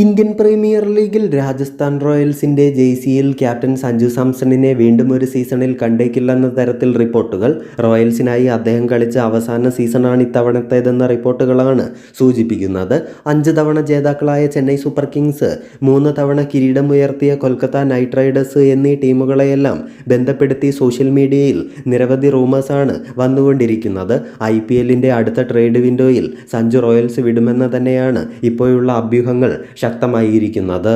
Indian premier ലീഗിൽ രാജസ്ഥാൻ റോയൽസിന്റെ ജെയ്സിയിൽ ക്യാപ്റ്റൻ സഞ്ജു സാംസണിനെ വീണ്ടും ഒരു സീസണിൽ കണ്ടേക്കില്ലെന്ന തരത്തിൽ റിപ്പോർട്ടുകൾ. റോയൽസിനായി അദ്ദേഹം കളിച്ച അവസാന സീസണാണ് ഇത്തവണത്തേതെന്ന റിപ്പോർട്ടുകളാണ് സൂചിപ്പിക്കുന്നത്. അഞ്ച് തവണ ജേതാക്കളായ ചെന്നൈ സൂപ്പർ കിങ്സ് മൂന്ന് തവണ കിരീടമുയർത്തിയ കൊൽക്കത്ത നൈറ്റ് റൈഡേഴ്സ് എന്നീ ടീമുകളെയെല്ലാം ബന്ധപ്പെടുത്തി സോഷ്യൽ മീഡിയയിൽ നിരവധി റൂമേഴ്സാണ് വന്നുകൊണ്ടിരിക്കുന്നത്. ഐ പി എല്ലിന്റെ അടുത്ത ട്രേഡ് വിൻഡോയിൽ സഞ്ജു റോയൽസ് വിടുമെന്ന് തന്നെയാണ് ഇപ്പോഴുള്ള അഭ്യൂഹങ്ങൾ. ശക്തമായിരിക്കുന്നത്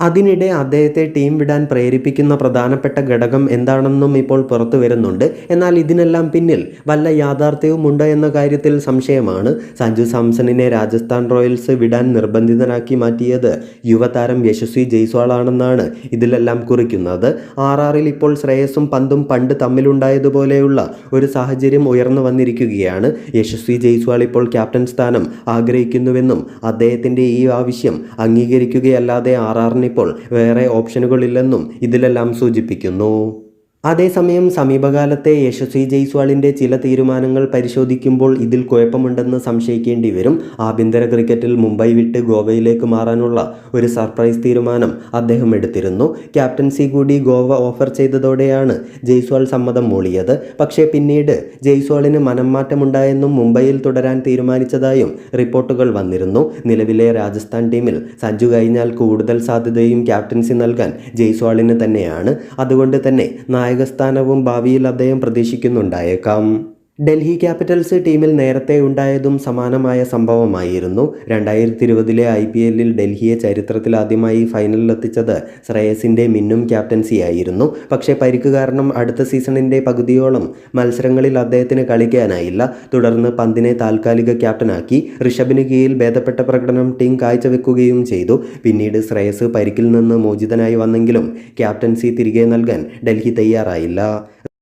അതിനിടെ അദ്ദേഹത്തെ ടീം വിടാൻ പ്രേരിപ്പിക്കുന്ന പ്രധാനപ്പെട്ട ഘടകം എന്താണെന്നും ഇപ്പോൾ പുറത്തു വരുന്നുണ്ട്. എന്നാൽ ഇതിനെല്ലാം പിന്നിൽ വല്ല യാഥാർത്ഥ്യവുമുണ്ട് എന്ന കാര്യത്തിൽ സംശയമാണ്. സഞ്ജു സാംസണിനെ രാജസ്ഥാൻ റോയൽസ് വിടാൻ നിർബന്ധിതനാക്കി മാറ്റിയത് യുവതാരം യശസ്വി ജയ്സ്വാളാണെന്നാണ് ഇതിലെല്ലാം കുറിക്കുന്നത്. ആർ ആറിൽ ഇപ്പോൾ ശ്രേയസും പന്തും പണ്ട് തമ്മിലുണ്ടായതുപോലെയുള്ള ഒരു സാഹചര്യം ഉയർന്നു വന്നിരിക്കുകയാണ്. യശസ്വി ജയ്സ്വാൾ ഇപ്പോൾ ക്യാപ്റ്റൻ സ്ഥാനം ആഗ്രഹിക്കുന്നുവെന്നും അദ്ദേഹത്തിന്റെ ഈ ആവശ്യം അംഗീകരിക്കുകയല്ലാതെ ആർ ആറിന് ഇപ്പോൾ വേറെ ഓപ്ഷനുകളില്ലെന്നും ഇതിലെല്ലാം സൂചിപ്പിക്കുന്നു. അതേസമയം സമീപകാലത്തെ യശസ്വി ജയ്സ്വാളിന്റെ ചില തീരുമാനങ്ങൾ പരിശോധിക്കുമ്പോൾ ഇതിൽ കുഴപ്പമുണ്ടെന്ന് സംശയിക്കേണ്ടി വരും. ആഭ്യന്തര ക്രിക്കറ്റിൽ മുംബൈ വിട്ട് ഗോവയിലേക്ക് മാറാനുള്ള ഒരു സർപ്രൈസ് തീരുമാനം അദ്ദേഹം എടുത്തിരുന്നു. ക്യാപ്റ്റൻസി കൂടി ഗോവ ഓഫർ ചെയ്തതോടെയാണ് ജയ്സ്വാൾ സമ്മതം മൂളിയത്. പക്ഷേ പിന്നീട് ജയ്സ്വാളിന് മനംമാറ്റമുണ്ടായെന്നും മുംബൈയിൽ തുടരാൻ തീരുമാനിച്ചതായും റിപ്പോർട്ടുകൾ വന്നിരുന്നു. നിലവിലെ രാജസ്ഥാൻ ടീമിൽ സഞ്ജു കഴിഞ്ഞാൽ കൂടുതൽ സാധ്യതയും ക്യാപ്റ്റൻസി നൽകാൻ ജയ്സ്വാളിന് തന്നെയാണ്. അതുകൊണ്ട് തന്നെ നായകസ്ഥാനവും ഭാവിയിൽ അദ്ദേഹം പ്രതീക്ഷിക്കുന്നുണ്ടായേക്കാം. ഡൽഹി ക്യാപിറ്റൽസ് ടീമിൽ നേരത്തെ ഉണ്ടായതും സമാനമായ സംഭവമായിരുന്നു. രണ്ടായിരത്തി ഇരുപതിലെ ഐ പി എല്ലിൽ ഡൽഹിയെ ചരിത്രത്തിലാദ്യമായി ഫൈനലിലെത്തിച്ചത് ശ്രേയസിന്റെ മിന്നും ക്യാപ്റ്റൻസിയായിരുന്നു. പക്ഷേ പരിക്ക് കാരണം അടുത്ത സീസണിന്റെ പകുതിയോളം മത്സരങ്ങളിൽ അദ്ദേഹത്തിന് കളിക്കാനായില്ല. തുടർന്ന് പന്തിനെ താൽക്കാലിക ക്യാപ്റ്റനാക്കി. ഋഷഭിന് കീഴിൽ ഭേദപ്പെട്ട പ്രകടനം ടീം കാഴ്ചവെക്കുകയും ചെയ്തു. പിന്നീട് ശ്രേയസ് പരിക്കിൽ നിന്ന് മോചിതനായി വന്നെങ്കിലും ക്യാപ്റ്റൻസി തിരികെ നൽകാൻ ഡൽഹി തയ്യാറായില്ല.